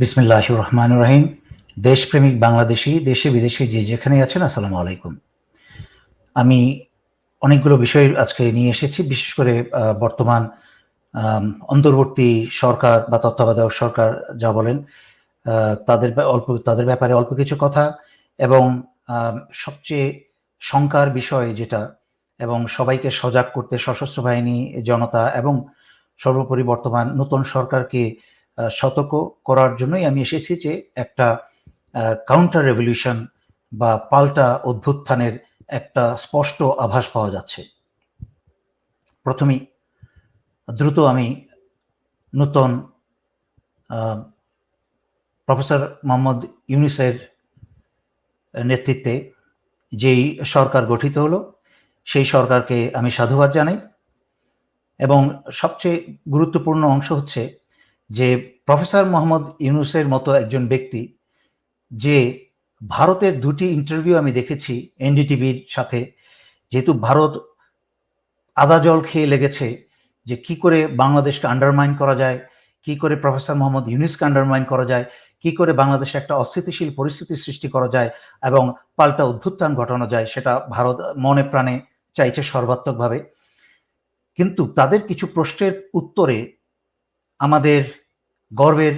বিসমিল্লাহ রহমান রহিম দেশপ্রেমিক বাংলাদেশি, দেশে বিদেশে যে যেখানে আছেন, আসসালামু আলাইকুম। আমি অনেকগুলো বিষয় আজকে নিয়ে এসেছি, বিশেষ করে বর্তমান অন্তর্বর্তী সরকার বা তত্ত্বাবধায়ক সরকার যা বলেন তাদের অল্প, তাদের ব্যাপারে অল্প কিছু কথা এবং সবচেয়ে শঙ্কার বিষয় যেটা এবং সবাইকে সজাগ করতে সশস্ত্র বাহিনী, জনতা এবং সর্বোপরি বর্তমান নতুন সরকারকে সতর্ক করার জন্যই আমি এসেছি যে একটা কাউন্টার রেভলিউশন বা পাল্টা অভ্যুত্থানের একটা স্পষ্ট আভাস পাওয়া যাচ্ছে। প্রথমেই দ্রুত আমি নতুন প্রফেসর মোহাম্মদ ইউনিসের নেতৃত্বে যেই সরকার গঠিত হলো, সেই সরকারকে আমি সাধুবাদ জানাই। এবং সবচেয়ে গুরুত্বপূর্ণ অংশ হচ্ছে যে প্রফেসর মোহাম্মদ ইউনুসের মতো একজন ব্যক্তি, যে ভারতের দুটি ইন্টারভিউ আমি দেখেছি এনডিটিভির সাথে, যেহেতু ভারত আদা জল খেয়ে লেগেছে, যে কি করে বাংলাদেশকে আন্ডারমাইন করা যায়, কি করে প্রফেসর মোহাম্মদ ইউনুসকে আন্ডারমাইন করা যায়, কি করে বাংলাদেশে একটা অস্থিতিশীল পরিস্থিতি সৃষ্টি করা যায় এবং পাল্টা অভ্যুত্থান ঘটানো যায়, সেটা ভারত মনে প্রাণে চাইছে সর্বাত্মকভাবে। কিন্তু তাদের কিছু প্রশ্নের উত্তরে আমাদের গর্বের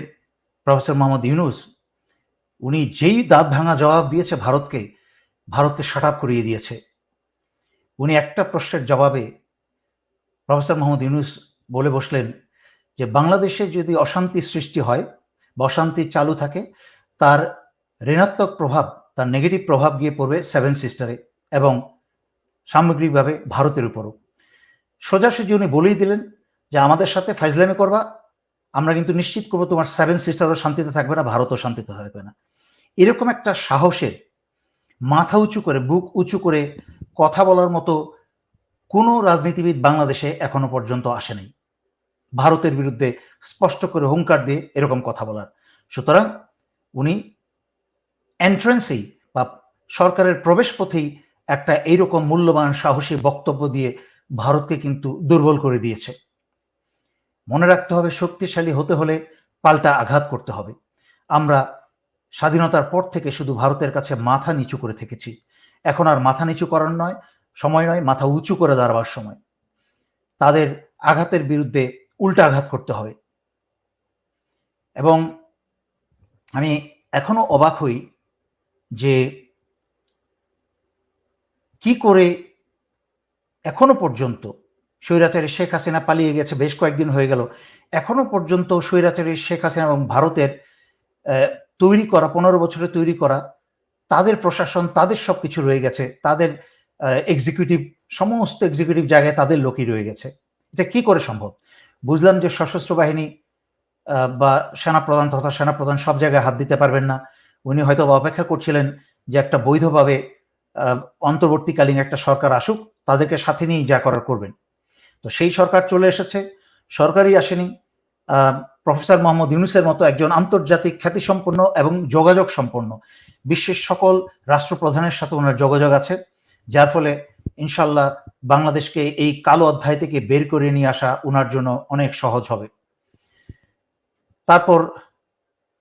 প্রফেসর মোহাম্মদ ইউনুস, উনি যেই দাঁত ভাঙা জবাব দিয়েছে ভারতকে ভারতকে শাট করিয়ে দিয়েছে। উনি একটা প্রশ্নের জবাবে প্রফেসর মোহাম্মদ ইউনুস বলে বসলেন যে, বাংলাদেশে যদি অশান্তি সৃষ্টি হয় বা অশান্তি চালু থাকে, তার ঋণাত্মক প্রভাব, তার নেগেটিভ প্রভাব গিয়ে পড়বে সেভেন সিস্টারে এবং সামগ্রিকভাবে ভারতের উপরও। সোজাসুজি উনি বলেই দিলেন যে, আমাদের সাথে ফাইজলামি করবা আমরা কিন্তু নিশ্চিত করব তোমার সেভেন সিস্টারও শান্তিতে থাকবে না, ভারতও শান্তিতে থাকবে না। এরকম একটা সাহসের মাথা উঁচু করে, বুক উঁচু করে কথা বলার মতো কোনো রাজনীতিবিদ বাংলাদেশে এখনও পর্যন্ত আসে নাই। ভারতের বিরুদ্ধে স্পষ্ট করে হুঙ্কার দিয়ে এরকম কথা বলার। সুতরাং উনি এন্ট্রেন্সেই বা সরকারের প্রবেশ পথেই একটা এইরকম মূল্যবান সাহসী বক্তব্য দিয়ে ভারতকে কিন্তু দুর্বল করে দিয়েছে। মনে রাখতে হবে, শক্তিশালী হতে হলে পাল্টা আঘাত করতে হবে। আমরা স্বাধীনতার পর থেকে শুধু ভারতের কাছে মাথা নিচু করে থেকেছি। এখন আর মাথা নিচু করার নয়, সময় নয়, মাথা উঁচু করে দাঁড়াবার সময়। তাদের আঘাতের বিরুদ্ধে উল্টা আঘাত করতে হবে। এবং আমি এখনও অবাক হই যে কি করে এখনও পর্যন্ত স্বৈরাচারী শেখ হাসিনা পালিয়ে গেছে, বেশ কয়েকদিন হয়ে গেল। এখনও পর্যন্ত স্বৈরাচারী শেখ হাসিনা এবং ভারতের তৈরি করা, পনেরো বছরে তৈরি করা, তাদের প্রশাসন, তাদের সব কিছু রয়ে গেছে। তাদের এক্সিকিউটিভ সমস্ত এক্সিকিউটিভ জায়গায় তাদের লোকই রয়ে গেছে। এটা কি করে সম্ভব? বুঝলাম যে সশস্ত্র বাহিনী বা সেনাপ্রধান তথা সেনাপ্রধান সব জায়গায় হাত দিতে পারবেন না। উনি হয়তো অপেক্ষা করছিলেন যে একটা বৈধভাবে অন্তর্বর্তীকালীন একটা সরকার আসুক, তাদেরকে সাথে নিয়েই যা করার করবেন। তো সেই সরকার চলে এসেছে। সরকারই আসেনি। প্রফেসর মোহাম্মদ ইউনুসের মতো একজন আন্তর্জাতিক খ্যাতিসম্পন্ন এবং যোগাযোগ সম্পন্ন বিশ্বের সকল রাষ্ট্রপ্রধানের সাথে ওনার যোগাযোগ আছে, যার ফলে ইনশাল্লাহ বাংলাদেশকে এই কালো অধ্যায় থেকে বের করে নিয়ে আসা ওনার জন্য অনেক সহজ হবে। তারপর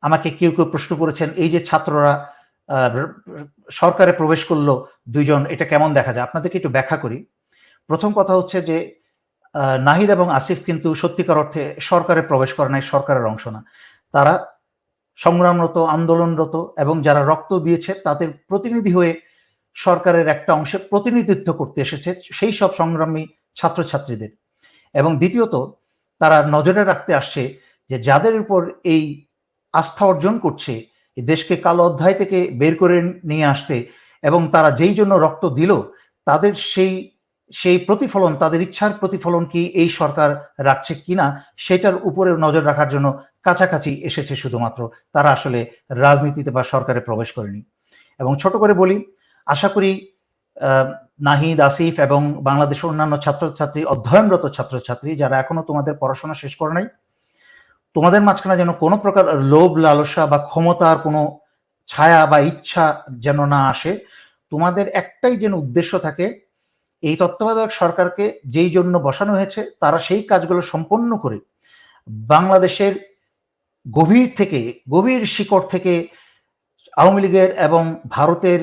আমাকে কেউ কেউ প্রশ্ন করেছেন, এই যে ছাত্ররা সরকারে প্রবেশ করল দুইজন, এটা কেমন দেখা যায়? আপনাদেরকে একটু ব্যাখ্যা করি। প্রথম কথা হচ্ছে যে নাহিদ এবং আসিফ কিন্তু সত্যিকার অর্থে সরকারে প্রবেশ করে নাই, সরকারের অংশ না। তারা সংগ্রামরত, আন্দোলনরত এবং যারা রক্ত দিয়েছে তাদের প্রতিনিধি হয়ে সরকারের একটা অংশে প্রতিনিধিত্ব করতে এসেছে সেই সব সংগ্রামী ছাত্রছাত্রীদের। এবং দ্বিতীয়ত, তারা নজরে রাখতে আসছে যে যাদের উপর এই আস্থা অর্জন করছে দেশকে কালো অধ্যায় থেকে বের করে নিয়ে আসতে এবং তারা যেই জন্য রক্ত দিল, তাদের সেই সেই প্রতিফলন, তাদের ইচ্ছার প্রতিফলন কি এই সরকার রাখছে কিনা, সেটার উপরে নজর রাখার জন্য কাছাকাছি এসেছে শুধুমাত্র। তারা আসলে রাজনীতিতে বা সরকারে প্রবেশ করেনি। এবং ছোট করে বলি, আশা করি নাহিদ, আসিফ এবং বাংলাদেশের অন্যান্য ছাত্রছাত্রী, অধ্যয়নরত ছাত্রছাত্রী যারা এখনও তোমাদের পড়াশোনা শেষ করে নাই, তোমাদের মাঝখানে যেন কোনো প্রকার লোভ, লালসা বা ক্ষমতার কোনো ছায়া বা ইচ্ছা যেন না আসে, তোমাদের একটাই যেন উদ্দেশ্য থাকে এই তত্ত্বাবধায়ক সরকারকে যেই জন্য বসানো হয়েছে, তারা সেই কাজগুলো সম্পন্ন করে বাংলাদেশের গভীর থেকে, গভীর শিকড় থেকে আওয়ামী লীগের এবং ভারতের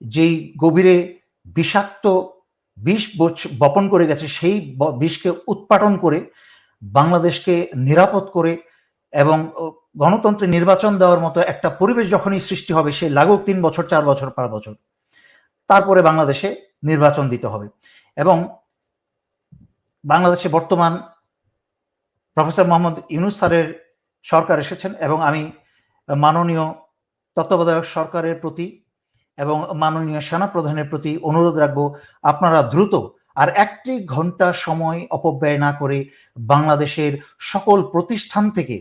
যেই গভীরে বিষাক্ত বিষ বপন করে গেছে, সেই বিষকে উৎপাটন করে বাংলাদেশকে নিরাপদ করে এবং গণতন্ত্রে নির্বাচন দেওয়ার মতো একটা পরিবেশ যখনই সৃষ্টি হবে, সে লাগুক তিন বছর, চার বছর পার বছর। তারপরে বাংলাদেশে নির্বাচন দিতে হবে। এবং বাংলাদেশে বর্তমান প্রফেসর মোহাম্মদ ইউনুস স্যারের সরকার এসেছেন এবং আমি মাননীয় তত্ত্বাবধায়ক সরকারের প্রতি এবং মাননীয় সেনা প্রধানের প্রতি অনুরোধ রাখব, আপনারা দ্রুত আর একটি ঘণ্টা সময় অপব্যয় না করে বাংলাদেশের সকল প্রতিষ্ঠান থেকে,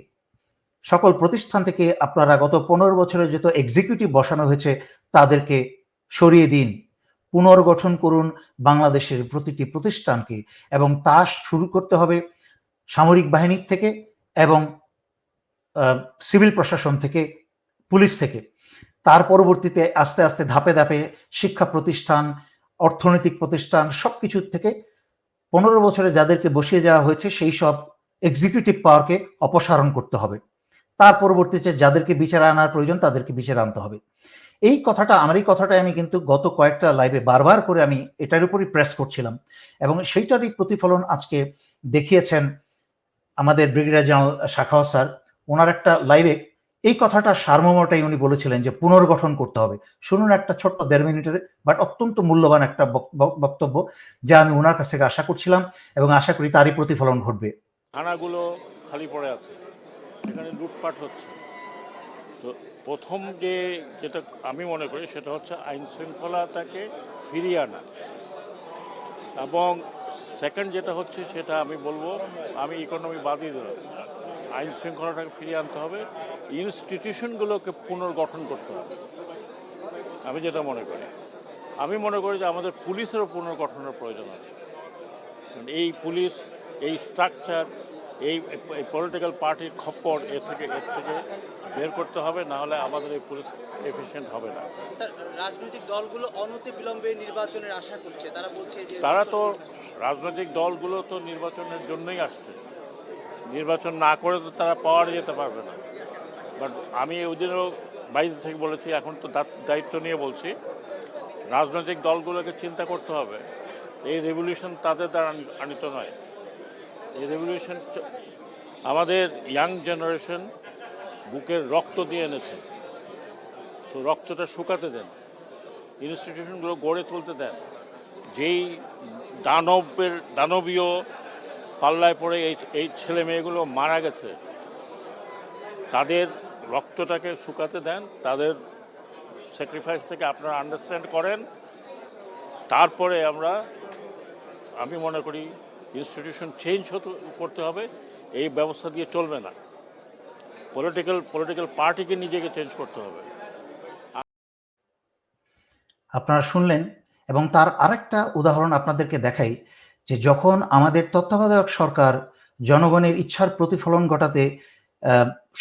সকল প্রতিষ্ঠান থেকে আপনারা গত পনেরো বছরে যত এক্সিকিউটিভ বসানো হয়েছে, তাদেরকে সরিয়ে দিন। পুনর্গঠন করুন বাংলাদেশের প্রতিটি প্রতিষ্ঠানকে এবং তা শুরু করতে হবে সামরিক বাহিনীর থেকে এবং সিভিল প্রশাসন থেকে, পুলিশ থেকে। তার পরবর্তীতে আস্তে আস্তে ধাপে ধাপে শিক্ষা প্রতিষ্ঠান, অর্থনৈতিক প্রতিষ্ঠান সব কিছুর থেকে পনেরো বছরে যাদেরকে বসিয়ে যাওয়া হয়েছে সেই সব এক্সিকিউটিভ পাওয়ারকে অপসারণ করতে হবে। তার পরবর্তীতে যাদেরকে বিচারে আনার প্রয়োজন তাদেরকে বিচারে আনতে হবে। এই কথাটা, আমার এই কথাটা আমি কিন্তু গত কয়েকটা লাইভে বারবার করে আমি এটার উপরই প্রেস করছিলাম। এবং সেইটারই প্রতিফলন আজকে দেখিয়েছেন আমাদের ব্রিগেডিয়ার জেনারেল শাখাও স্যার ওনার একটা লাইভে এই কথাটা সারমর্মটাই উনি বলেছিলেন যে পুনর্গঠন করতে হবে। শুনুন একটা ছোট্ট দেড় মিনিটের বাট অত্যন্ত মূল্যবান একটা বক্তব্য যা আমি ওনার কাছ থেকে আশা করছিলাম এবং আশা করি তারই প্রতিফলন ঘটবে। থানাগুলো খালি পড়ে আছে। এখানে লুটপাট হচ্ছে। তো প্রথম যে যেটা আমি মনে করি সেটা হচ্ছে আইন শৃঙ্খলাটাকে ফিরিয়ে আনা। এবং সেকেন্ড যেটা হচ্ছে সেটা আমি বলব, আমি ইকোনমি বাদই দিলাম। আইন শৃঙ্খলাটাকে ফিরিয়ে আনতে হবে ইনস্টিটিউশনগুলোকে পুনর্গঠন করতে হবে। আমি যেটা মনে করি। আমি মনে করি যে আমাদের পুলিশেরও পুনর্গঠনের প্রয়োজন আছে। এই পুলিশ, এই স্ট্রাকচার এই পলিটিক্যাল পার্টির খপ্পর, এ থেকে, এর থেকে বের করতে হবে না হলে আমাদের এই পুলিশ এফিসিয়েন্ট হবে না। স্যার রাজনৈতিক দলগুলো অনতি বিলম্বে নির্বাচনের আশা করছে। তারা বলছে যে তারা তো রাজনৈতিক দলগুলো তো নির্বাচনের জন্যই আসছে। নির্বাচন না করে তো তারা পাওয়ার যেতে পারবে না। বাট আমি ওই দিনও বাইরে থেকে বলেছি এখন তো দায়িত্ব নিয়ে বলছি রাজনৈতিক দলগুলোকে চিন্তা করতে হবে। এই রেভলিউশন তাদের দ্বারা আনিত নয়। এই রেভলিউশন আমাদের ইয়াং জেনারেশন বুকের রক্ত দিয়ে এনেছে। তো রক্তটা শুকাতে দেন। ইনস্টিটিউশনগুলো গড়ে তুলতে দেন। যেই দানবের, দানবীয় পাল্লায় পড়ে এই এই ছেলে মেয়েগুলো মারা গেছে, তাদের রক্তটাকে শুকাতে দেন, তাদের স্যাক্রিফাইস থেকে আপনারা আন্ডারস্ট্যান্ড করেন। তারপরে আমরা, আমি মনে করি ইনস্টিটিউশন চেঞ্জ হতে, করতে হবে। এই ব্যবস্থা দিয়ে চলবে না। পলিটিক্যাল পলিটিক্যাল পার্টিকে নিজেকে চেঞ্জ করতে হবে। আপনারা শুনলেন, এবং তার আরেকটা উদাহরণ আপনাদেরকে দেখাই, যে যখন আমাদের তত্ত্বাবধায়ক সরকার জনগণের ইচ্ছার প্রতিফলন ঘটাতে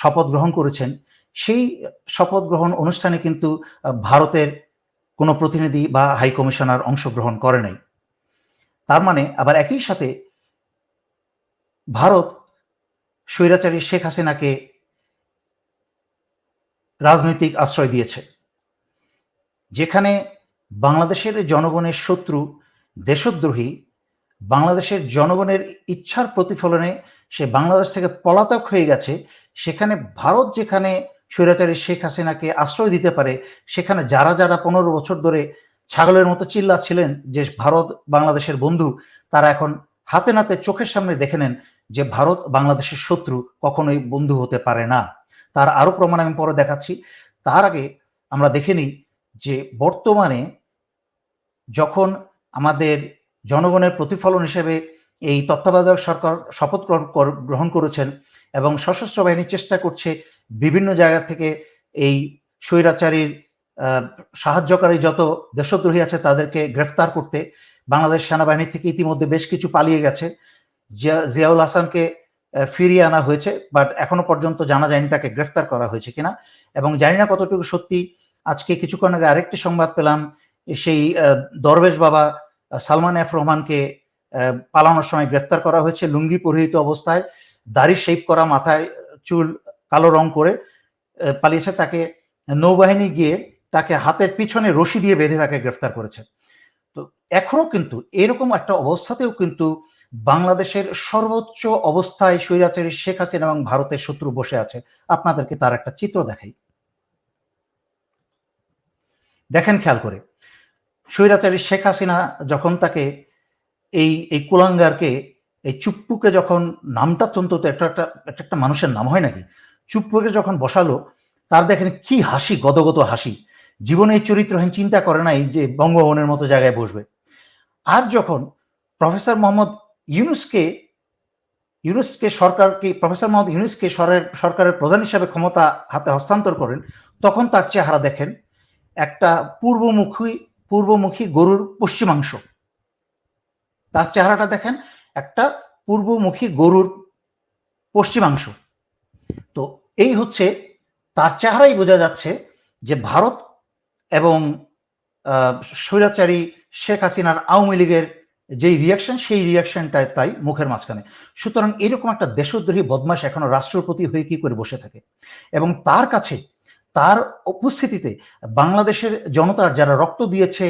শপথ গ্রহণ করেছেন, সেই শপথ গ্রহণ অনুষ্ঠানে কিন্তু ভারতের কোনো প্রতিনিধি বা হাই কমিশনার অংশগ্রহণ করে নাই। তার মানে আবার একই সাথে, ভারত স্বৈরাচারী শেখ হাসিনাকে রাজনৈতিক আশ্রয় দিয়েছে। যেখানে বাংলাদেশের জনগণের শত্রু দেশদ্রোহী, বাংলাদেশের জনগণের ইচ্ছার প্রতিফলনে সে বাংলাদেশ থেকে পলাতক হয়ে গেছে, সেখানে ভারত যেখানে স্বৈরাচারী শেখ হাসিনাকে আশ্রয় দিতে পারে, সেখানে যারা যারা পনেরো বছর ধরে ছাগলের মতো চিল্লা ছিলেন যে ভারত বাংলাদেশের বন্ধু, তারা এখন হাতে নাতে চোখের সামনে দেখে নেন যে ভারত বাংলাদেশের শত্রু কখনোই বন্ধু হতে পারে না। তার আরও প্রমাণ আমি পরে দেখাচ্ছি। তার আগে আমরা দেখে নিই যে বর্তমানে যখন আমাদের জনগণের প্রতিফলন হিসেবে এই তত্ত্বাবধায়ক সরকার শপথ গ্রহণ করেছেন এবং সশস্ত্র বাহিনী চেষ্টা করছে বিভিন্ন জায়গা থেকে এই স্বৈরাচারীর সাহায্যকারী যত দেশদ্রোহী আছে তাদেরকে গ্রেফতার করতে বাংলাদেশ সেনাবাহিনী থেকে ইতিমধ্যে বেশ কিছু পালিয়ে গেছে। জিয়াউল হাসানকে ফিরিয়ে আনা হয়েছে বাট এখনও পর্যন্ত জানা যায়নি তাকে গ্রেফতার করা হয়েছে কিনা, এবং জানি না কতটুকু সত্যি। আজকে কিছুক্ষণ আগে আরেকটি সংবাদ পেলাম, সেই দরবেশ বাবা সালমান এফ রহমানকে পালানোর সময় গ্রেফতার করা হয়েছে লুঙ্গি পরিহিত অবস্থায়, দাড়ি শেপ করা মাথায়, চুল কালো রং করে পালিয়েছে তাকে নৌবাহিনী গিয়ে তাকে হাতের পিছনে রশি দিয়ে বেঁধে তাকে গ্রেফতার করেছে। তো এখনও কিন্তু এরকম একটা অবস্থাতেও কিন্তু বাংলাদেশের সর্বোচ্চ অবস্থায় স্বৈরাচারী শেখ হাসিনা এবং ভারতের শত্রু বসে আছে। আপনাদেরকে তার একটা চিত্র দেখাই। দেখেন খেয়াল করে, স্বৈরাচারী শেখ হাসিনা যখন তাকে এই এই কুলাঙ্গারকে, এই চুপ্পুকে যখন নামটা অন্তত একটা একটা একটা একটা মানুষের নাম হয় নাকি? চুপ্পুকে যখন বসালো, তার দেখেন কি হাসি, গদগদ হাসি। জীবনে এই চরিত্রহীন চিন্তা করে নাই যে বঙ্গভবনের মতো জায়গায় বসবে। আর যখন প্রফেসর মোহাম্মদ ইউনুসকে ইউনুসকে সরকারকে প্রফেসর মোহাম্মদ ইউনুসকে সরের, সরকারের প্রধান হিসাবে ক্ষমতা হাতে হস্তান্তর করেন, তখন তার চেহারা দেখেন একটা পূর্বমুখী পূর্বমুখী গরুর পশ্চিমাংশ। তার চেহারাটা দেখেন একটা পূর্বমুখী গরুর পশ্চিমাংশ। তো এই হচ্ছে, তার চেহারাই বোঝা যাচ্ছে যে ভারত এবং স্বৈরাচারী শেখ হাসিনার আওয়ামী লীগের যেই রিয়াকশন সেই রিয়াকশনটা তাই মুখের মাঝখানে। সুতরাং এরকম একটা দেশদ্রোহী বদমাস এখনও রাষ্ট্রপতি হয়ে কি করে বসে থাকে? এবং তার কাছে, তার উপস্থিতিতে বাংলাদেশের জনতার যারা রক্ত দিয়েছে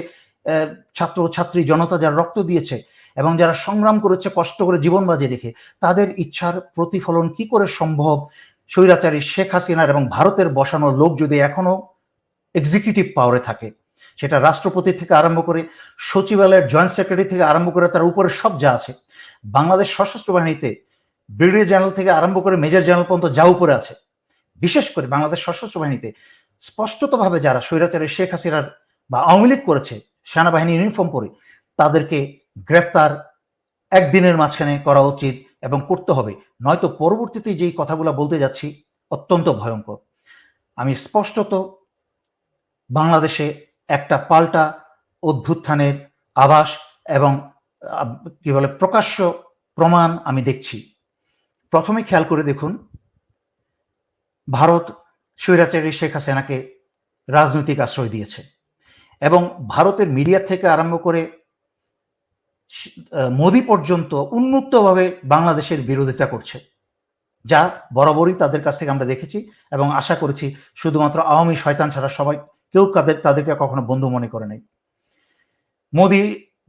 ছাত্র, ছাত্রী, জনতা যারা রক্ত দিয়েছে, এবং যারা সংগ্রাম করেছে, কষ্ট করে জীবন বাজি রেখে, তাদের ইচ্ছার প্রতিফলন কি করে সম্ভব? স্বৈরাচারী শেখ হাসিনার এবং ভারতের বসানো লোক যদি এখনও এক্সিকিউটিভ পাওয়ারে থাকে সেটা রাষ্ট্রপতি থেকে আরম্ভ করে সচিবালয়ের জয়েন্ট সেক্রেটারি থেকে আরম্ভ করে তার উপরে সব যা আছে, বাংলাদেশ সশস্ত্র বাহিনীতে ব্রিগেডিয়ার জেনারেল থেকে আরম্ভ করে মেজর জেনারেল পর্যন্ত যা উপরে আছে, বিশেষ করে বাংলাদেশ সশস্ত্র বাহিনীতে স্পষ্টতভাবে যারা স্বৈরাচারী শেখ হাসিনার বা আওয়ামী লীগ করেছে সেনাবাহিনী ইউনিফর্ম পরে, তাদেরকে গ্রেফতার একদিনের মাঝখানে করা উচিত এবং করতে হবে। নয়তো পরবর্তীতে যেই কথাগুলো বলতে যাচ্ছি অত্যন্ত ভয়ঙ্কর। আমি স্পষ্টত বাংলাদেশে একটা পাল্টা অভ্যুত্থানের আভাস এবং কি বলে, প্রকাশ্য প্রমাণ আমি দেখছি। প্রথমে খেয়াল করে দেখুন, ভারত স্বৈরাচারী শেখ হাসিনাকে রাজনৈতিক আশ্রয় দিয়েছে এবং ভারতের মিডিয়া থেকে আরম্ভ করে মোদি পর্যন্ত উন্মুক্তভাবে বাংলাদেশের বিরোধিতা করছে, যা বরাবরই তাদের কাছ থেকে আমরা দেখেছি এবং আশা করেছি শুধুমাত্র আওয়ামী শয়তান ছাড়া সবাই কেউ তাদের, তাদেরকে কখনো বন্ধু মনে করে নাই। মোদি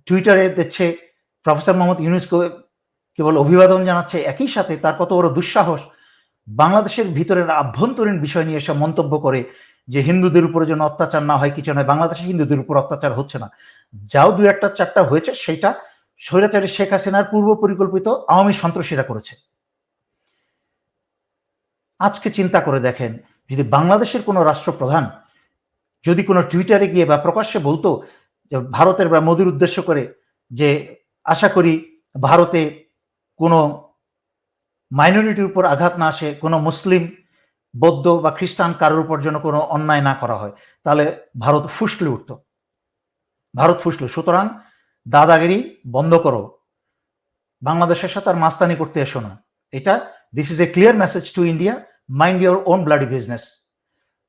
টুইটারে দিচ্ছে প্রফেসর মোহাম্মদ ইউনুসকে কেবল অভিবাদন জানাচ্ছে একই সাথে তার কত বড় দুঃসাহস। বাংলাদেশের ভিতরের আভ্যন্তরীণ বিষয় নিয়ে এসে মন্তব্য করে যে হিন্দুদের উপরে যেন অত্যাচার না হয়, কিছু নয়, বাংলাদেশে হিন্দুদের উপর অত্যাচার হচ্ছে না। যাও দু একটা চারটা হয়েছে সেটা স্বৈরাচারী শেখ হাসিনার পূর্ব পরিকল্পিত আওয়ামী সন্ত্রাসীরা করেছে। আজকে চিন্তা করে দেখেন, যদি বাংলাদেশের কোনো রাষ্ট্রপ্রধান যদি কোনো টুইটারে গিয়ে বা প্রকাশ্যে বলতো যে ভারতের বা মোদির উদ্দেশ্য করে যে আশা করি ভারতে কোনো মাইনরিটির উপর আঘাত না আসে, কোনো মুসলিম, বৌদ্ধ বা খ্রিস্টান কারোর উপর যেন কোনো অন্যায় না করা হয়, তাহলে ভারত ফুসলে উঠত। ভারত ফুসলে। সুতরাং দাদাগিরি বন্ধ করো। বাংলাদেশের সাথে আর মাস্তানি করতে এসো না। এটা this is a clear message to India mind your own bloody business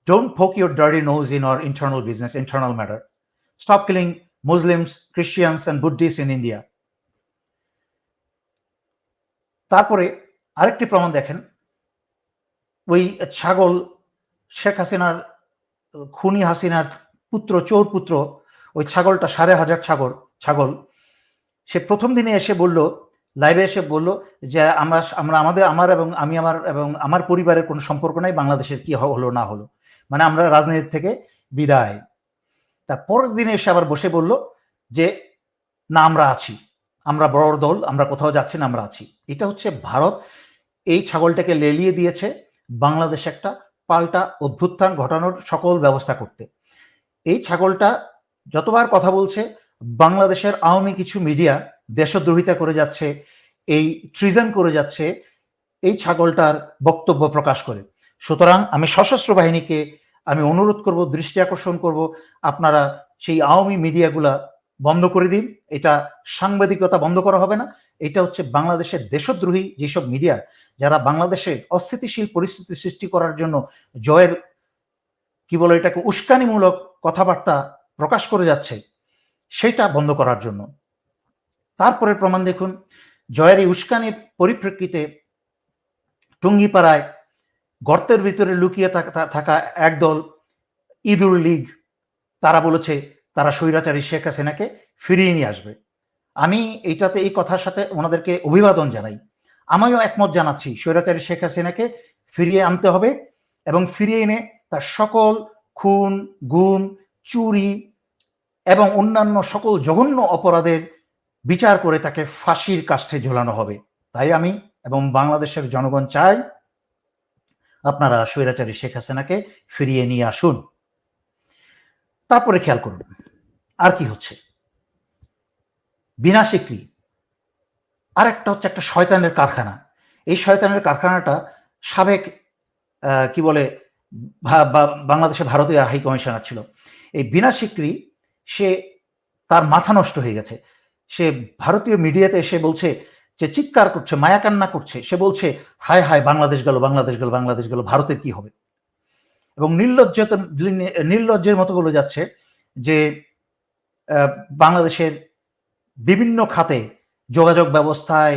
don't poke your dirty nose in our internal business internal matter stop killing Muslims Christians and Buddhist in India তারপরে আরেকটি প্রমাণ দেখেন। ওই ছাগল শেখ হাসিনার, খুনি হাসিনার পুত্র, চোর পুত্র, ওই ছাগলটা সাড়ে হাজার ছাগল ছাগল। সে প্রথম দিনে এসে বলল, লাইভে এসে বলল যে আমরা আমরা আমাদের, আমার এবং আমি, আমার এবং আমার পরিবারের কোনো সম্পর্ক নাই, বাংলাদেশের কি হলো না হলো। মানে আমরা রাজনীতি থেকে বিদায়। তার পরের দিনে এসে আবার বসে বলল যে, না, আমরা আছি। আমরা বড় দল, আমরা কোথাও যাচ্ছি না, আমরা আছি। এটা হচ্ছে ভারত। এই ছাগলটাকে লেলিয়ে দিয়েছে বাংলাদেশে একটা পাল্টা অভ্যুত্থান ঘটানোর সকল ব্যবস্থা করতে। এই ছাগলটা যতবার কথা বলছে, বাংলাদেশের আওয়ামী কিছু মিডিয়া দেশদ্রোহিতা করে যাচ্ছে, এই ট্রিজন করে যাচ্ছে, এই ছাগলটার বক্তব্য প্রকাশ করে। সুতরাং আমি সশস্ত্র বাহিনীকে আমি অনুরোধ করব, দৃষ্টি আকর্ষণ করব, আপনারা সেই আওয়ামী মিডিয়াগুলা বন্ধ করে দিন। এটা সাংবাদিকতা বন্ধ করা হবে না। এটা হচ্ছে বাংলাদেশের দেশদ্রোহী যেসব মিডিয়া, যারা বাংলাদেশে অস্থিতিশীল পরিস্থিতি সৃষ্টি করার জন্য জয়ের, কি বলে এটাকে, উস্কানিমূলক কথাবার্তা প্রকাশ করে যাচ্ছে, সেটা বন্ধ করার জন্য। তারপরে প্রমাণ দেখুন, জয়ের এই উস্কানির পরিপ্রেক্ষিতে টুঙ্গিপাড়ায় গর্তের ভিতরে লুকিয়ে থাকা- একদল ইদুর লীগ, তারা বলেছে, তারা স্বৈরাচারী শেখ হাসিনাকে ফিরিয়ে নিয়ে আসবে। আমি এইটাতে এই কথার সাথে ওনাদেরকে অভিবাদন জানাই। আমিও একমত জানাচ্ছি, স্বৈরাচারী শেখ হাসিনাকে ফিরিয়ে আনতে হবে এবং ফিরিয়ে এনে তার সকল খুন, গুম, চুরি এবং অন্যান্য সকল জঘন্য অপরাধের বিচার করে তাকে ফাঁসির কাষ্ঠে ঝোলানো হবে। তাই আমি এবং বাংলাদেশের জনগণ চাই আপনারা স্বৈরাচারী শেখ হাসিনাকে ফিরিয়ে নিয়ে আসুন। তারপরে খেয়াল করুন, আর কি হচ্ছে? বিনা স্বীকৃতি আর একটা হচ্ছে একটা শয়তানের কারখানা। এই শয়তানের কারখানাটা সাবেক কি বলে বাংলাদেশে ভারতীয় হাই কমিশনার ছিল। এই বিনা স্বীকৃতি সে তার মাথা নষ্ট হয়ে গেছে। সে ভারতীয় মিডিয়াতে এসে বলছে যে চিৎকার করছে, মায়া কান্না করছে, সে বলছে, হায় হায়, বাংলাদেশ গেল বাংলাদেশ গেল বাংলাদেশ গেল, ভারতের কি হবে? এবং নির্লজ্জ নির্লজ্জের মতো বলে যাচ্ছে যে বাংলাদেশের বিভিন্ন খাতে যোগাযোগ ব্যবস্থায়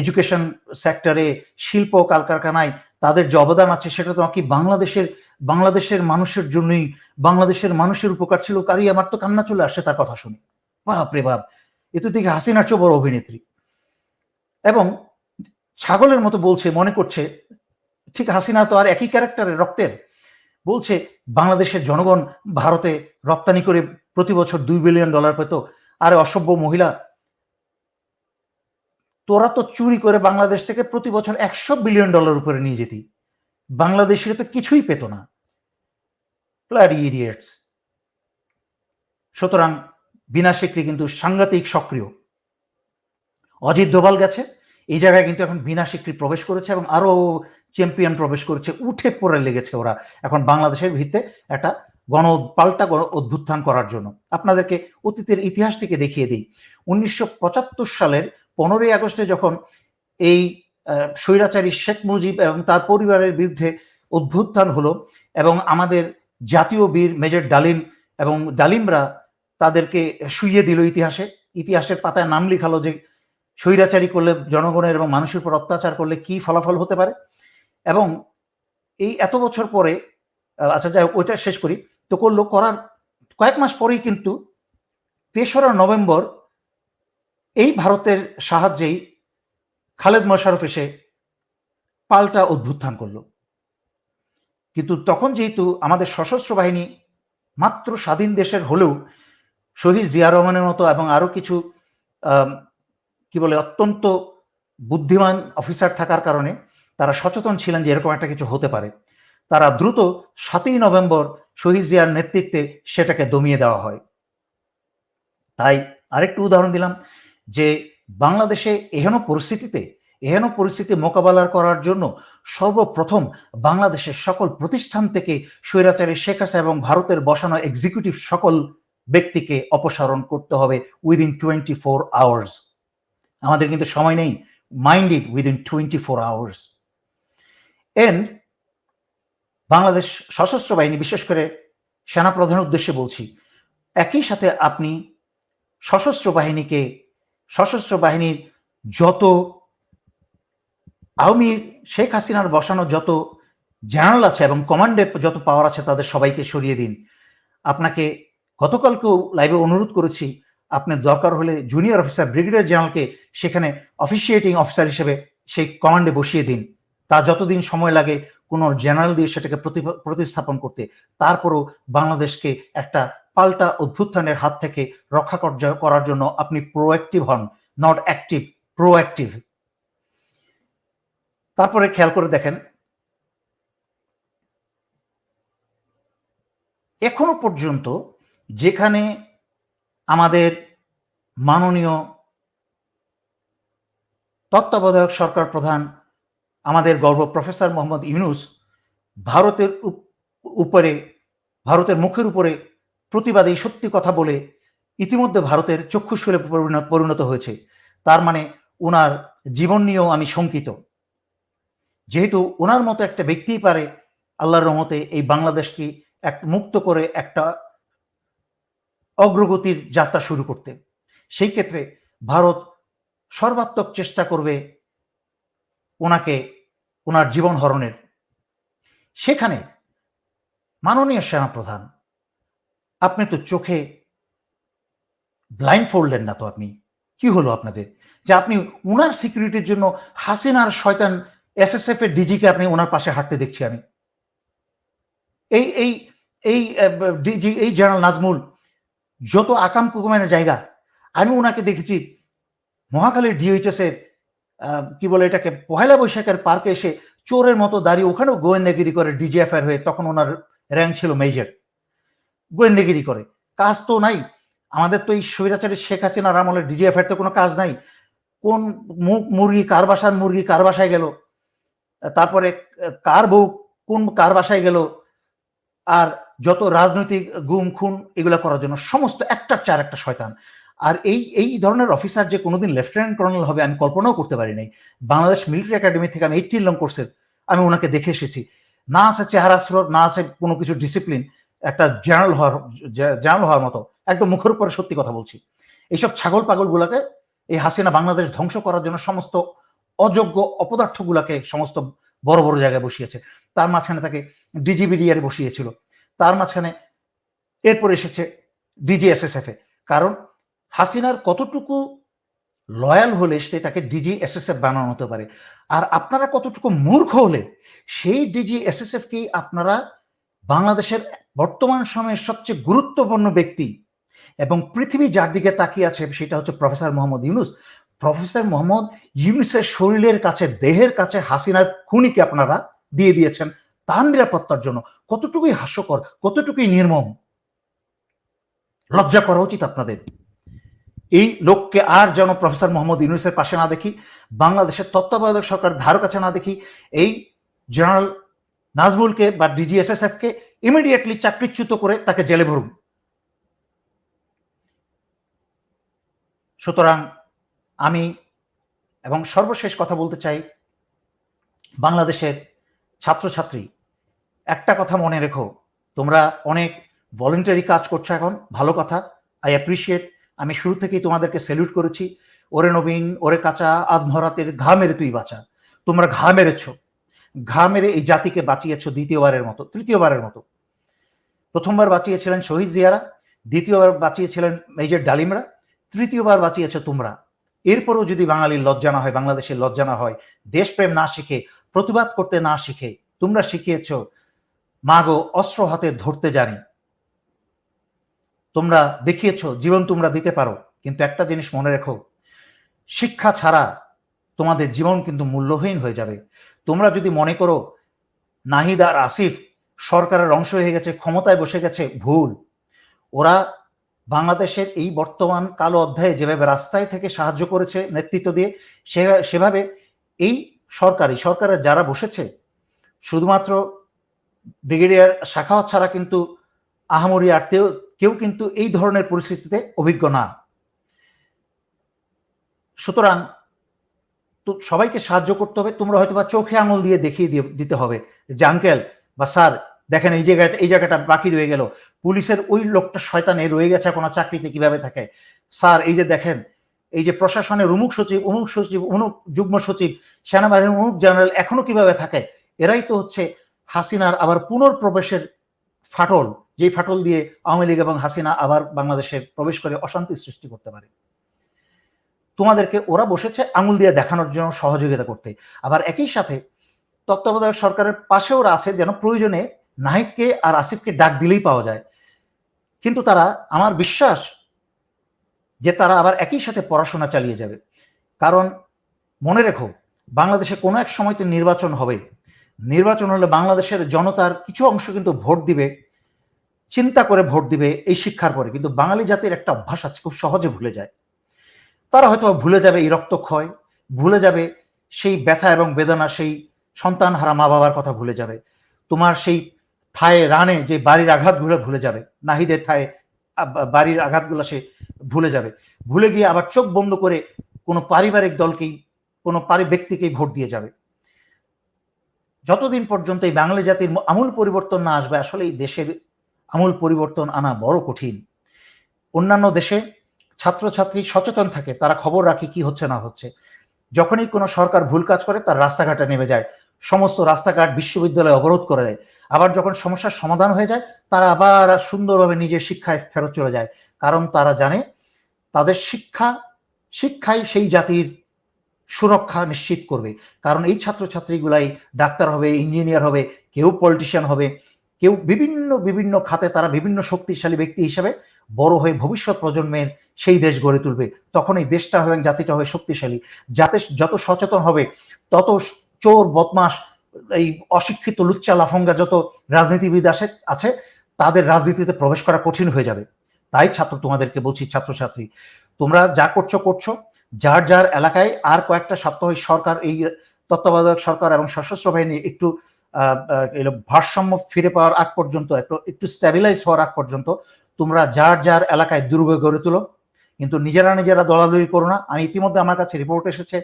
এডুকেশন সেক্টরে, শিল্প কলকারখানায় তাদের যে অবদান আছে, সেটা তো কি বাংলাদেশের বাংলাদেশের মানুষের জন্যই, বাংলাদেশের মানুষের উপকার ছিল কারি আমার তো কান্না চলে আসছে তার কথা শুনে। বাপ রে বাপ, এ তো দেখি হাসিনার বড় অভিনেত্রী। এবং ছাগলের মতো বলছে, মনে করছে, ঠিক হাসিনা তো আর একই ক্যারেক্টারের রক্তের, বলছে, বাংলাদেশের জনগণ ভারতে রপ্তানি করে প্রতি বছর দুই বিলিয়ন ডলার পেত, আরে অসভ্য মহিলা, তোরা তো চুরি করে বাংলাদেশ থেকে প্রতি বছর একশো বিলিয়ন ডলার উপরে নিয়ে যেতি, বাংলাদেশের তো কিছুই পেত না। ব্লাডি ইডিয়েটস সুতরাং বিনা কিন্তু সাংঘাতিক সক্রিয়। অজিত দোভাল গেছে। এই জায়গায় কিন্তু এখন বিনা স্বীকৃতি প্রবেশ করেছে এবং আরও চ্যাম্পিয়ন প্রবেশ করেছে। উঠে পড়ে লেগেছে ওরা এখন বাংলাদেশের ভিত্তে একটা গণ, পাল্টা গণ অভ্যুত্থান করার জন্য। আপনাদেরকে অতীতের ইতিহাসটিকে দেখিয়ে দিই। উনিশশো পঁচাত্তর সালের পনেরোই আগস্টে যখন এই স্বৈরাচারী শেখ মুজিব এবং তার পরিবারের বিরুদ্ধে অভ্যুত্থান হলো এবং আমাদের জাতীয় বীর মেজর ডালিম এবং ডালিমরা তাদেরকে শুইয়ে দিল ইতিহাসে। ইতিহাসের পাতায় নাম লিখালো যে স্বৈরাচারী করলে জনগণের এবং মানুষের উপর অত্যাচার করলে কি ফলাফল হতে পারে? এবং এই এত বছর পরে আচ্ছা যাই হোক, ওইটা শেষ করি। তো করল, করার কয়েক মাস পরেই কিন্তু তেসরা নভেম্বর এই ভারতের সাহায্যেই খালেদ মোশারফ এসে পাল্টা অভ্যুত্থান করল। কিন্তু তখন যেহেতু আমাদের সশস্ত্র বাহিনী মাত্র স্বাধীন দেশের হলেও শহীদ জিয়া রহমানের মতো এবং আরও কিছু কি বলে, অত্যন্ত বুদ্ধিমান অফিসার থাকার কারণে তারা সচেতন ছিলেন যে এরকম একটা কিছু হতে পারে। তারা দ্রুত সাতই নভেম্বর শহীদ জিয়ার নেতৃত্বে সেটাকে দমিয়ে দেওয়া হয়। তাই আরেকটু উদাহরণ দিলাম যে বাংলাদেশে এহেন পরিস্থিতিতে, এহেন পরিস্থিতি মোকাবেলা করার জন্য সর্বপ্রথম বাংলাদেশের সকল প্রতিষ্ঠান থেকে স্বৈরাচারী শেখ হাসিনা এবং ভারতের বসানো এক্সিকিউটিভ সকল ব্যক্তিকে অপসারণ করতে হবে উইদিন টোয়েন্টি ফোর আওয়ার্স আমাদের কিন্তু সময় নেই mind it within twenty four hours and Bangladesh সশস্ত্র বাহিনী, বিশেষ করে সেনা সেনাপ্রধানের উদ্দেশ্যে বলছি, একই সাথে আপনি সশস্ত্র বাহিনীকে, সশস্ত্র বাহিনীর যত আওয়ামী শেখ হাসিনার বসানো যত জেনারেল আছে এবং কমান্ডে যত পাওয়ার আছে তাদের সবাইকে সরিয়ে দিন। আপনাকে গতকালকেও লাইভে অনুরোধ করেছি আপনি দরকার হলে জুনিয়র অফিসার ব্রিগেডিয়ার জেনারেলকে সেখানে অফিসিয়েটিং অফিসার হিসেবে সেই কমান্ডে বসিয়ে দিন। তা যতদিন সময় লাগে কোনো জেনারেল দিয়ে সেটাকে প্রতি- প্রতিস্থাপন করতে। তারপরও বাংলাদেশকে একটা পাল্টা অভ্যুত্থানের হাত থেকে রক্ষা কর- করার জন্য আপনি প্রোঅ্যাক্টিভ হন নট অ্যাক্টিভ প্রোঅ্যাক্টিভ তারপরে খেয়াল করে দেখেন, এখনও পর্যন্ত যেখানে আমাদের মাননীয় তত্ত্বাবধায়ক সরকার প্রধান, আমাদের গর্ব প্রফেসর মোহাম্মদ ইউনুস ভারতের উপ- উপরে, ভারতের মুখের উপরে প্রতিবাদী সত্যি কথা বলে ইতিমধ্যে ভারতের চক্ষুশুলে পরিণ- পরিণত হয়েছে। তার মানে ওনার জীবন নিয়েও আমি শঙ্কিত। যেহেতু ওনার মতো একটা ব্যক্তিই পারে, আল্লাহর রহমতে এই বাংলাদেশকে এক মুক্ত করে একটা অগ্রগতির যাত্রা শুরু করতে সেই ক্ষেত্রে ভারত সর্বাত্মক চেষ্টা করবে ওনাকে ওনার জীবন হরণের সেখানে মাননীয় সেনাপ্রধান আপনি তো চোখে ব্লাইন্ড ফোল্ডেন না তো আপনি কি হলো আপনাদের যে আপনি ওনার সিকিউরিটির জন্য হাসিনার শয়তান এসএসএফ এর ডিজিকে আপনি ওনার পাশে হাঁটতে দেখছি আমি এই এই এই ডিজি এই জেনারেল নাজমুল যত আকাম কুকুমের জায়গা আমি ওনাকে দেখেছি মহাখালীর ডিওইচএস এর আহ, কি বলে এটাকে পহেলা বৈশাখের পার্কে এসে চোরের মতো দাঁড়িয়ে ওখানেও গোয়েন্দাগিরি করে ডিজিএফআর হয়ে তখন ওনার র্যাঙ্ক ছিল মেজর গোয়েন্দাগিরি করে। কাজ তো নাই। আমাদের তো এই স্বৈরাচারী শেখ হাসিনার আমলের ডিজিএফআর তো কোনো কাজ নাই। কোন মু- মুরগি কার বাসার মুরগি কার বাসায় গেল? তারপরে কার বউ কোন কার বাসায় গেল? আর যত রাজনৈতিক গুম, খুন এগুলো করার জন্য সমস্ত একটার চার একটা শয়তান। আর এই এই ধরনের অফিসার যে কোনোদিন লেফটেন্যান্ট কর্নেল হবে আমি কল্পনাও করতে পারি নাই। বাংলাদেশ মিলিটারি একাডেমি থেকে আমি এইটিন লং কোর্সের আমি ওনাকে দেখে এসেছি। না আছে চেহারা স্রোত, না আছে কোনো কিছু ডিসিপ্লিন একটা জেনারেল হওয়ার জেনারেল হওয়ার মতো, একদম মুখের উপরে সত্যি কথা বলছি। এইসব ছাগল পাগল গুলাকে এই হাসিনা বাংলাদেশ ধ্বংস করার জন্য সমস্ত অযোগ্য অপদার্থ গুলাকে সমস্ত বড় বড় জায়গায় বসিয়েছে। তার মাঝখানে তাকে ডিজিবিডিআর বসিয়েছিল। তার মাঝখানে এরপর এসেছে ডিজিএসএসএফ এ। কারণ হাসিনার কতটুকু লয়াল হলে সে তাকে ডিজি এসএসএফ বানানো হতে পারে। আর আপনারা কতটুকু মূর্খ হলে সেই ডিজি এসএসএফ কেই আপনারা বাংলাদেশের বর্তমান সময়ের সবচেয়ে গুরুত্বপূর্ণ ব্যক্তি? এবং পৃথিবী যার দিকে তাকিয়ে আছে সেটা হচ্ছে প্রফেসর মোহাম্মদ ইউনুস। প্রফেসর মোহাম্মদ ইউনুসের শরীরের কাছে, দেহের কাছে হাসিনার খুনিকে আপনারা দিয়ে দিয়েছেন। তার নিরাপত্তার জন্য কতটুকুই হাস্যকর, কতটুকুই নির্মম? লজ্জা করা উচিত আপনাদের। এই লোককে আর যেন প্রফেসর মোহাম্মদ ইউনুসের পাশে না দেখি, বাংলাদেশের তত্ত্বাবধায়ক সরকার ধারো কাছে না দেখি, এই জেনারেল নাজমুলকে বা ডিজিএসএসএফ কে ইমিডিয়েটলি চাকরিচ্যুত করে তাকে জেলে ভরুন। সুতরাং আমি এবং সর্বশেষ কথা বলতে চাই, বাংলাদেশের ছাত্রছাত্রী একটা কথা মনে রেখো, তোমরা অনেক ভলেন্টারি কাজ করছ এখন, ভালো কথা আই অ্যাপ্রিসিয়েট আমি শুরু থেকেই তোমাদেরকে স্যালুট করেছি, ওরে নবীন, ওরে কাঁচা, আধমরাতের ঘা মেরে তুই বাঁচা, তোমরা ঘা মেরেছো, ঘা মেরে এই জাতিকে বাঁচিয়েছো দ্বিতীয়বারের মতো, তৃতীয়বারের মতো। প্রথমবার বাঁচিয়েছিলেন শহীদ জিয়ারা, দ্বিতীয়বার বাঁচিয়েছিলেন মেজর ডালিমরা, তৃতীয়বার বাঁচিয়েছো তোমরা। এরপরও যদি বাঙালির লজ্জা না হয়, বাংলাদেশের লজ্জা না হয়, দেশপ্রেম না শিখে, প্রতিবাদ করতে না শিখে, তোমরা শিখিয়েছ মাগো অস্ত্র হাতে ধরতে জানি। তোমরা দেখিয়েছ, জীবন তোমরা দিতে পারো, কিন্তু একটা জিনিস মনে রেখো। শিক্ষা ছাড়া তোমাদের জীবন কিন্তু মূল্যহীন হয়ে যাবে। তোমরা যদি মনে করো, নাহিদ আর আসিফ সরকারের অংশ হয়ে গেছে, ক্ষমতায় বসে গেছে, ভুল। ওরা বাংলাদেশের এই বর্তমান কালো অধ্যায়ে যেভাবে রাস্তায় থেকে সাহায্য করেছে, নেতৃত্ব দিয়ে, সে, সেভাবে এই সরকারি সরকারের যারা বসেছে, শুধুমাত্র ব্রিগেডিয়ার শাখাওয়াত ছাড়া কিন্তু আহামরি আর কেউ কিন্তু এই ধরনের পরিস্থিতিতে অভিজ্ঞ না। সুতরাং সবাইকে সাহায্য করতে হবে। তোমরা হয়তো বা চোখে আঙুল দিয়ে দেখিয়ে দিতে হবে যে, আঙ্কেল বা স্যার, দেখেন এই জায়গাটা এই জায়গাটা বাকি রয়ে গেল। পুলিশের ওই লোকটা শয়তানে রয়ে গেছে, কোনো চাকরিতে কীভাবে থাকে? স্যার, এই যে দেখেন, এই যে প্রশাসনের উমুক সচিব উমুক সচিব, উমুক যুগ্ম সচিব, সেনাবাহিনীর উমুক জেনারেল এখনও কীভাবে থাকে? এরাই তো হচ্ছে হাসিনার আবার পুনর্প্রবেশের ফাটল, যেই ফাটল দিয়ে আওয়ামী লীগ এবং হাসিনা আবার বাংলাদেশে প্রবেশ করে অশান্তি সৃষ্টি করতে পারে। তোমাদেরকে ওরা বসেছে আঙুল দিয়ে দেখানোর জন্য সহযোগিতা করতে। আবার একই সাথে তত্ত্বাবধায়ক সরকারের পাশে ওরা আছে যেন প্রয়োজনে নাহিদকে আর আসিফকে ডাক দিলেই পাওয়া যায়। কিন্তু তারা, আমার বিশ্বাস যে তারা আবার একই সাথে পড়াশোনা চালিয়ে যাবে। কারণ মনে রেখো, বাংলাদেশে কোনো এক সময় তো নির্বাচন হবে নির্বাচন হলে বাংলাদেশের জনতার কিছু অংশ কিন্তু ভোট দিবে, চিন্তা করে ভোট দিবে এই শিক্ষার পরে। কিন্তু বাঙালি জাতির একটা অভ্যাস আছে, খুব সহজে ভুলে যায়। তারা হয়তো ভুলে যাবে এই রক্তক্ষয়, ভুলে যাবে সেই ব্যথা এবং বেদনা, সেই সন্তান হারা মা বাবার কথা ভুলে যাবে। তোমার সেই থায়ে রানে যে বাড়ির আঘাতগুলো ভুলে যাবে, নাহিদের থায়ে বাড়ির আঘাতগুলো সে ভুলে যাবে। ভুলে গিয়ে আবার চোখ বন্ধ করে কোনো পারিবারিক দলকেই, কোনো পারি ব্যক্তিকেই ভোট দিয়ে যাবে। যতদিন পর্যন্ত এই বাঙালি জাতির আমূল পরিবর্তন না আসবে আসলে এই দেশের আমূল পরিবর্তন আনা বড় কঠিন। অন্যান্য দেশে ছাত্রছাত্রী সচেতন থাকে, তারা খবর রাখে কি হচ্ছে না হচ্ছে। যখনই কোনো সরকার ভুল কাজ করে, তার রাস্তাঘাটে নেমে যায়, সমস্ত রাস্তাঘাট বিশ্ববিদ্যালয় অবরোধ করে দেয়। আবার যখন সমস্যার সমাধান হয়ে যায়, তারা আবার সুন্দরভাবে নিজের শিক্ষায় ফেরত চলে যায়। কারণ তারা জানে, তাদের শিক্ষা, শিক্ষাই সেই জাতির সুরক্ষা নিশ্চিত করবে। কারণ এই ছাত্রছাত্রীগুলাই ডাক্তার হবে, ইঞ্জিনিয়ার হবে, কেউ পলিটিশিয়ান হবে, কেউ বিভিন্ন বিভিন্ন খাতে তারা বিভিন্ন শক্তিশালী ব্যক্তি হিসেবে বড় হয়ে ভবিষ্যৎ প্রজন্মের সেই দেশ গড়ে তুলবে। তখন এই দেশটা হবে জাতিটা হবে শক্তিশালী। যাতে যত সচেতন হবে, তত চোর বদমাস এই অশিক্ষিত, লুচ্চা, লাফঙ্গা যত রাজনীতিবিদ আসে, আছে, তাদের রাজনীতিতে প্রবেশ করা কঠিন হয়ে যাবে। তাই ছাত্র তোমাদেরকে বলছি, ছাত্রছাত্রী, তোমরা যা করছ করছ। যার যার এলাকায় আর কয়েকটা সপ্তাহ সরকার, এই তত্ত্বাবধায়ক সরকার এবং সশস্ত্র বাহিনী একটু ভারসাম্য ফিরে পাওয়ার আগ পর্যন্ত, একটু একটু স্ট্যাবিলাইজ হওয়ার আগ পর্যন্ত তোমরা যার যার এলাকায় দুর্গ গড়ে তুলো। কিন্তু নিজেরা নিজেরা দলাদলি করো না। আমি ইতিমধ্যে আমার কাছে রিপোর্ট এসেছে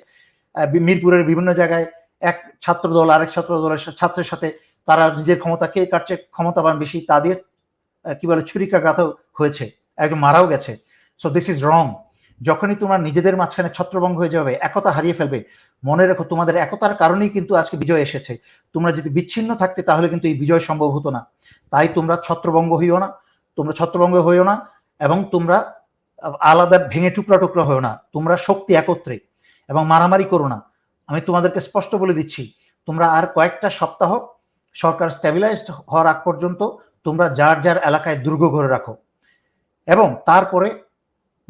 মিরপুরের বিভিন্ন জায়গায় এক ছাত্র দল আরেক ছাত্র দলের ছাত্রের সাথে তারা নিজের ক্ষমতা, কে কাটছে ক্ষমতাবান বেশি তা দিয়ে কি বলে ছুরিকাঘাত হয়েছে একজন মারাও গেছে। সো দিস ইজ রং যখনই তোমার নিজেদের মাঝখানে ছত্রভঙ্গ হয়ে যাবে, একতা হারিয়ে ফেলবে। মনে রেখো, তোমাদের একতার কারণেই কিন্তু আজকে বিজয় এসেছে। তোমরা যদি বিচ্ছিন্ন থাকতে, তাহলে কিন্তু এই বিজয় সম্ভব হতো না। তাই তোমরা ছত্রভঙ্গ হইও না, তোমরা ছত্রভঙ্গ হইও না এবং তোমরা আলাদা ভেঙে টুকরা টুকরা হইও না। তোমরা শক্তি একত্রে এবং মারামারি করো না। আমি তোমাদেরকে স্পষ্ট বলে দিচ্ছি, তোমরা আর কয়েকটা সপ্তাহ সরকার স্ট্যাবিলাইজড হওয়ার আগ পর্যন্ত তোমরা যার যার এলাকায় দুর্গ ঘরে রাখো। এবং তারপরে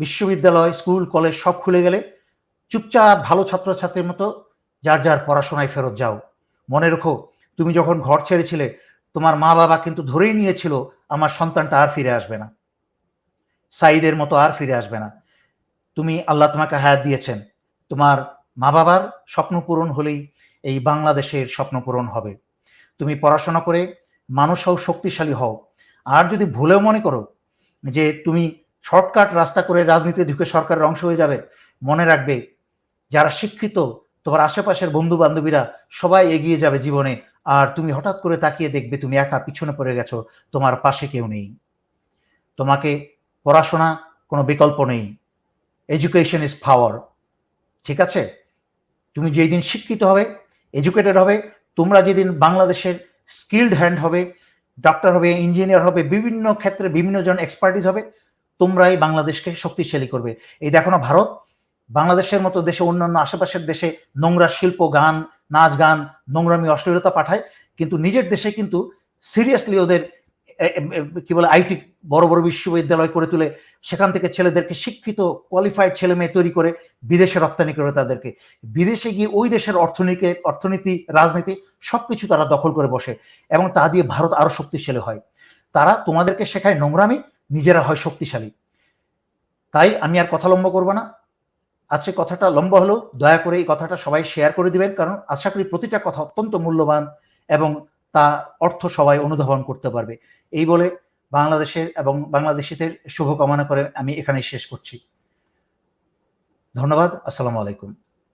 বিশ্ববিদ্যালয়, স্কুল, কলেজ সব খুলে গেলে চুপচাপ ভালো ছাত্রছাত্রীর মতো যার যার পড়াশোনায় ফেরত যাও। মনে রেখো, তুমি যখন ঘর ছেড়েছিলে, তোমার মা বাবা কিন্তু ধরেই নিয়েছিল, আমার সন্তানটা আর ফিরে আসবে না। সাইদের মতো আর ফিরে আসবে না। তুমি আল্লাহ তোমাকে হায়াত দিয়েছেন। তোমার মা বাবার স্বপ্ন পূরণ হলেই এই বাংলাদেশের স্বপ্ন পূরণ হবে। তুমি পড়াশোনা করে মানুষ হও শক্তিশালী হও। আর যদি ভুলেও মনে করো যে তুমি শর্টকাট রাস্তা করে রাজনীতি ঢুকে সরকারের অংশ হয়ে যাবে। মনে রাখবে, যারা শিক্ষিত, তোমার আশেপাশের বন্ধু বান্ধবীরা সবাই এগিয়ে যাবে জীবনে। আর তুমি হঠাৎ করে তাকিয়ে দেখবে তুমি একা পিছনে পড়ে গেছো, তোমার পাশে কেউ নেই। তোমাকে পড়াশোনা কোনো বিকল্প নেই। এডুকেশন ইজ পাওয়ার ঠিক আছে? তুমি যেই দিন শিক্ষিত হবে এডুকেটেড হবে, তোমরা যেদিন বাংলাদেশের স্কিল্ড হ্যান্ড হবে ডক্টর হবে ইঞ্জিনিয়ার হবে, বিভিন্ন ক্ষেত্রে বিভিন্ন জন এক্সপার্টিস হবে তোমরাই বাংলাদেশকে শক্তিশালী করবে। এই দেখো না ভারত, বাংলাদেশের মতো দেশে, অন্যান্য আশেপাশের দেশে নোংরা শিল্প, গান, নাচ গান, নোংরামি, অশ্লীলতা পাঠায়, কিন্তু নিজের দেশে কিন্তু সিরিয়াসলি ওদের কি বলে, আইটি বড় বড় বিশ্ববিদ্যালয় করে তুলে, সেখান থেকে ছেলেদেরকে শিক্ষিত কোয়ালিফাইড ছেলে মেয়ে তৈরি করে বিদেশে রপ্তানি করে তাদেরকে। বিদেশে গিয়ে ওই দেশের অর্থনীতি অর্থনীতি, রাজনীতি সবকিছু তারা দখল করে বসে, এবং তা দিয়ে ভারত আরও শক্তিশালী হয়। তারা তোমাদেরকে শেখায় নোংরামি নিজেরা হয় শক্তিশালী। তাই আমি আর কথা লম্ব করব না। আজকে কথাটা লম্বা হলো, দয়া করে এই কথাটা সবাই শেয়ার করে দিবেন, কারণ আশা করি প্রতিটা কথা অত্যন্ত মূল্যবান এবং তা অর্থ সবাই অনুধাবন করতে পারবে। এই বলে বাংলাদেশের এবং বাংলাদেশিদের শুভকামনা করে আমি এখানেই শেষ করছি। ধন্যবাদ, আসসালামু আলাইকুম।